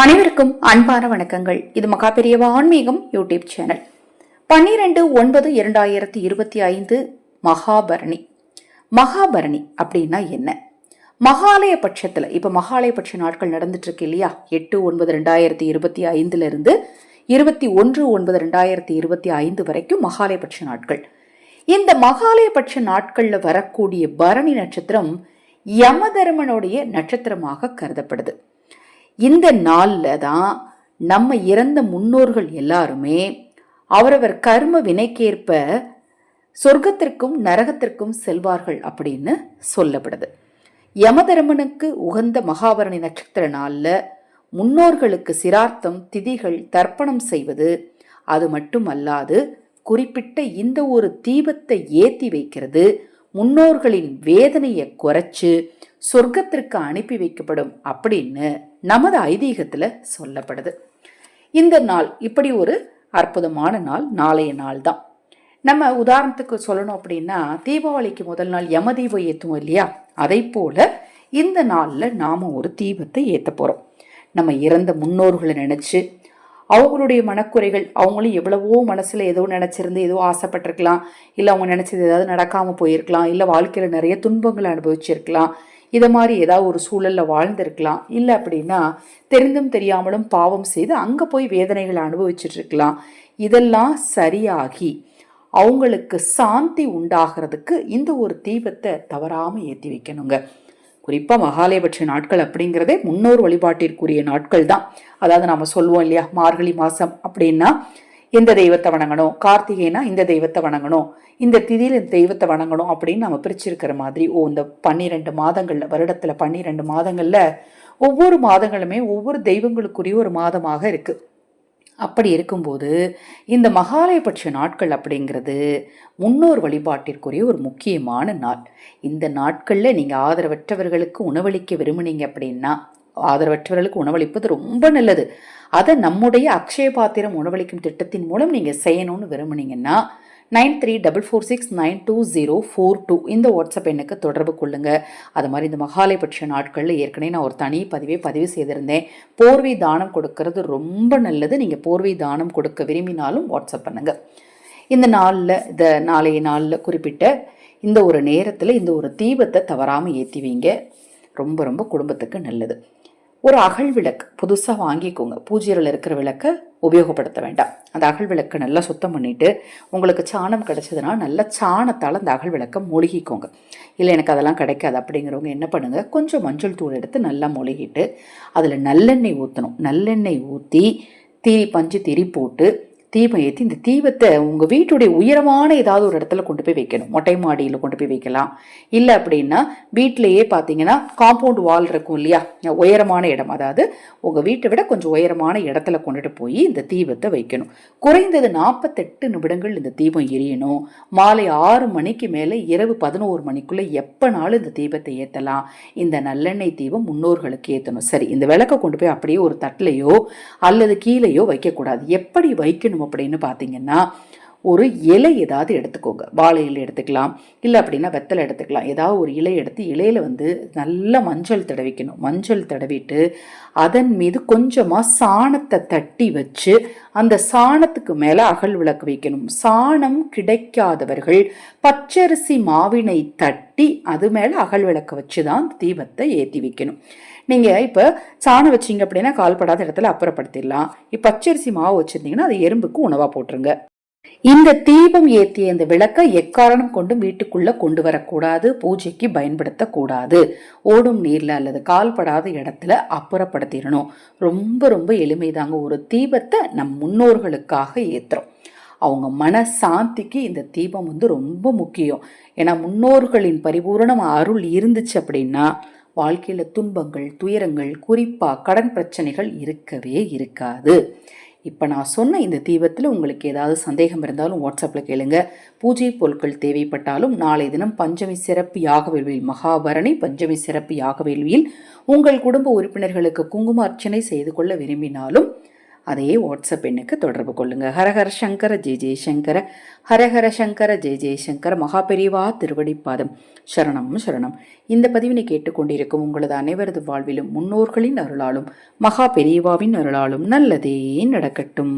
அனைவருக்கும் அன்பான வணக்கங்கள். இது மகாபெரியவ ஆன்மீகம் யூடியூப் சேனல். பன்னிரெண்டு ஒன்பது இரண்டாயிரத்தி இருபத்தி ஐந்து மகாபரணி. மகாபரணி அப்படின்னா என்ன? மகாலய பட்சத்தில் இப்போ மகாலய பட்ச நாட்கள் நடந்துட்டு இருக்கு இல்லையா? எட்டு ஒன்பது ரெண்டாயிரத்தி இருபத்தி ஐந்துலேருந்து இருபத்தி ஒன்று ஒன்பது ரெண்டாயிரத்தி இருபத்தி ஐந்து வரைக்கும் மகாலய பட்ச நாட்கள். இந்த மகாலய பட்ச நாட்களில் வரக்கூடிய பரணி நட்சத்திரம் யமதர்மனுடைய நட்சத்திரமாக கருதப்படுது. இந்த நாளில் தான் நம்ம இறந்த முன்னோர்கள் எல்லாருமே அவரவர் கர்ம வினைக்கேற்ப சொர்க்கத்திற்கும் நரகத்திற்கும் செல்வார்கள் அப்படின்னு சொல்லப்படுது. யமதர்மனுக்கு உகந்த மகாபரணி நட்சத்திர நாளில் முன்னோர்களுக்கு சிரார்த்தம் திதிகள் தர்ப்பணம் செய்வது அது மட்டுமல்லாது குறிப்பிட்ட இந்த ஒரு தீபத்தை ஏற்றி வைக்கிறது முன்னோர்களின் வேதனையை குறைச்சு சொர்க்கத்திற்கு அனுப்பி வைக்கப்படும் அப்படின்னு நமது ஐதீகத்தில் சொல்லப்படுது. இந்த நாள் இப்படி ஒரு அற்புதமான நாள் நாளைய நாள் தான் நம்ம உதாரணத்துக்கு சொல்லணும் அப்படின்னா தீபாவளிக்கு முதல் நாள் யம தீபம் ஏற்றுவோம் இல்லையா? அதை போல இந்த நாளில் நாம் ஒரு தீபத்தை ஏற்ற போகிறோம் நம்ம இறந்த முன்னோர்களை நினச்சி அவங்களுடைய மனக்குறைகள் அவங்களும் எவ்வளவோ மனசில் ஏதோ நினச்சிருந்து ஏதோ ஆசைப்பட்டிருக்கலாம். இல்லை அவங்க நினச்சது ஏதாவது நடக்காமல் போயிருக்கலாம். இல்லை வாழ்க்கையில் நிறைய துன்பங்களை அனுபவிச்சிருக்கலாம். இதை மாதிரி ஏதாவது ஒரு சூழலில் வாழ்ந்திருக்கலாம். இல்லை அப்படின்னா தெரிந்தும் தெரியாமலும் பாவம் செய்து அங்கே போய் வேதனைகளை அனுபவிச்சுட்டு இருக்கலாம் இதெல்லாம் சரியாகி அவங்களுக்கு சாந்தி உண்டாகிறதுக்கு இந்த ஒரு தீபத்தை தவறாமல் ஏற்றி வைக்கணுங்க. குறிப்பாக மகாலயபட்ச நாட்கள் அப்படிங்கிறதே முன்னோர் வழிபாட்டிற்குரிய நாட்கள் தான் அதாவது நம்ம சொல்லுவோம் இல்லையா மார்கழி மாதம் அப்படின்னா இந்த தெய்வத்தை வணங்கணும். கார்த்திகைனா இந்த தெய்வத்தை வணங்கணும். இந்த திதியில் இந்த தெய்வத்தை வணங்கணும் அப்படின்னு நம்ம பிரிச்சிருக்கிற மாதிரி ஓ இந்த பன்னிரெண்டு மாதங்களில் வருடத்தில் பன்னிரெண்டு மாதங்களில் ஒவ்வொரு மாதங்களுமே ஒவ்வொரு தெய்வங்களுக்குரிய ஒரு மாதமாக இருக்குது அப்படி இருக்கும்போது இந்த மகாலயபட்ச நாட்கள் அப்படிங்கிறது முன்னோர் வழிபாட்டிற்குரிய ஒரு முக்கியமான நாள். இந்த நாட்களில் நீங்கள் ஆதரவற்றவர்களுக்கு உணவளிக்க விரும்புனீங்க அப்படின்னா ஆதரவற்றவர்களுக்கு உணவளிப்பது ரொம்ப நல்லது. அதை நம்முடைய அக்ஷய பாத்திரம் உணவளிக்கும் திட்டத்தின் மூலம் நீங்கள் செய்யணும்னு விரும்புனீங்கன்னா nine three double four six nine two zero four two இந்த வாட்ஸ்அப் எண்ணுக்கு தொடர்பு கொள்ளுங்க. அது மாதிரி இந்த மகாலயபட்ச நாட்களில் ஏற்கனவே நான் ஒரு தனி பதிவே பதிவு செய்திருந்தேன். போர்வை தானம் கொடுக்கறது ரொம்ப நல்லது. நீங்கள் போர்வை தானம் கொடுக்க விரும்பினாலும் வாட்ஸ்அப் பண்ணுங்க. இந்த நாளில் இந்த நாளைய நாளில் குறிப்பிட்ட இந்த ஒரு நேரத்தில் இந்த ஒரு தீபத்தை தவறாமல் ஏற்றி வைங்க. ரொம்ப ரொம்ப குடும்பத்துக்கு நல்லது. ஒரு அகல் விளக்கு புதுசாக வாங்கிக்கோங்க. பூஜையில் இருக்கிற விளக்கை உபயோகப்படுத்த வேண்டாம். அந்த அகல் விளக்கை நல்லா சுத்தம் பண்ணிவிட்டு உங்களுக்கு சாணம் கிடச்சதுன்னா நல்லா சாணத்தால் அந்த அகல் விளக்கை மூழ்கிக்கோங்க. இல்லை எனக்கு அதெல்லாம் கிடைக்காது அப்படிங்கிறவங்க என்ன பண்ணுங்கள் கொஞ்சம் மஞ்சள் தூள் எடுத்து நல்லா மொழுகிட்டு அதில் நல்லெண்ணெய் ஊற்றணும் நல்லெண்ணெய் ஊற்றி திரி பஞ்சு திரி போட்டு தீபம் ஏற்றி இந்த தீபத்தை உங்கள் வீட்டுடைய உயரமான ஏதாவது ஒரு இடத்துல கொண்டு போய் வைக்கணும். மொட்டை மாடியில் கொண்டு போய் வைக்கலாம். இல்லை அப்படின்னா வீட்டிலையே பார்த்தீங்கன்னா காம்பவுண்ட் வால் இருக்கும் இல்லையா? உயரமான இடம். அதாவது உங்கள் வீட்டை விட கொஞ்சம் உயரமான இடத்துல கொண்டுட்டு போய் இந்த தீபத்தை வைக்கணும். குறைந்தது நாற்பத்தெட்டு நிமிடங்கள் இந்த தீபம் எரியணும். மாலை ஆறு மணிக்கு மேலே இரவு பதினோரு மணிக்குள்ளே எப்போனாலும் இந்த தீபத்தை ஏற்றலாம் இந்த நல்லெண்ணெய் தீபம் முன்னோர்களுக்கு ஏற்றணும் சரி இந்த விளக்கை கொண்டு போய் அப்படியே ஒரு தட்டிலையோ அல்லது கீழேயோ வைக்கக்கூடாது. எப்படி வைக்கணும் அப்படின்னு பார்த்தீங்கன்னா ஒரு இலை ஏதாவது எடுத்துக்கோங்க. வாழை இலை எடுத்துக்கலாம். இல்லை அப்படின்னா வெத்தலை எடுத்துக்கலாம். ஏதாவது ஒரு இலை எடுத்து இலையில் வந்து நல்ல மஞ்சள் தடவிக்கணும். மஞ்சள் தடவிட்டு அதன் மீது கொஞ்சமாக சாணத்தை தட்டி வச்சு அந்த சாணத்துக்கு மேலே அகல் விளக்கு வைக்கணும். சாணம் கிடைக்காதவர்கள் பச்சரிசி மாவினை தட்டி அது மேலே அகல் விளக்கு வச்சு தான் தீபத்தை ஏற்றி வைக்கணும். நீங்கள் இப்போ சாணம் வச்சிங்க அப்படின்னா கால்படாத இடத்துல அப்புறப்படுத்திடலாம். இப்போ பச்சரிசி மாவு வச்சுருந்தீங்கன்னா அது எறும்புக்கு உணவாக போட்டுருங்க. இந்த தீபம் ஏற்றிய இந்த விளக்கை எக்காரணம் கொண்டும் வீட்டுக்குள்ள கொண்டு வரக்கூடாது பூஜைக்கு பயன்படுத்தக்கூடாது. ஓடும் நீர்ல அல்லது கால்படாத இடத்துல அப்புறப்படுத்திடணும். ரொம்ப ரொம்ப எளிமைதாங்க. ஒரு தீபத்தை நம் முன்னோர்களுக்காக ஏத்துறோம். அவங்க மன சாந்திக்கு இந்த தீபம் வந்து ரொம்ப முக்கியம். ஏன்னா முன்னோர்களின் பரிபூரணம் அருள் இருந்துச்சு அப்படின்னா வாழ்க்கையில் துன்பங்கள் துயரங்கள் குறிப்பாக கடன் பிரச்சனைகள் இருக்கவே இருக்காது. இப்போ நான் சொன்ன இந்த தீபத்தில் உங்களுக்கு ஏதாவது சந்தேகம் இருந்தாலும் வாட்ஸ்அப்பில் கேளுங்க. பூஜை பொருட்கள் தேவைப்பட்டாலும் நாளை தினம் பஞ்சமி சிறப்பு யாக வேள்வியில் மகாபரணி பஞ்சமி சிறப்பு யாக வேள்வியில் உங்கள் குடும்ப உறுப்பினர்களுக்கு குங்கும அர்ச்சனை செய்து கொள்ள விரும்பினாலும் அதே வாட்ஸ்அப் எண்ணுக்கு தொடர்பு கொள்ளுங்கள் ஹரஹர சங்கர ஜெய ஜெயசங்கர ஹரஹர சங்கர ஜெய ஜெயசங்கர மகாபெரிவா திருவடிப்பாதம். சரணம் சரணம். இந்த பதிவினை கேட்டுக்கொண்டிருக்கும் உங்களது அனைவரது வாழ்விலும் முன்னோர்களின் அருளாலும் மகா பெரியவாவின் அருளாலும் நல்லதே நடக்கட்டும்.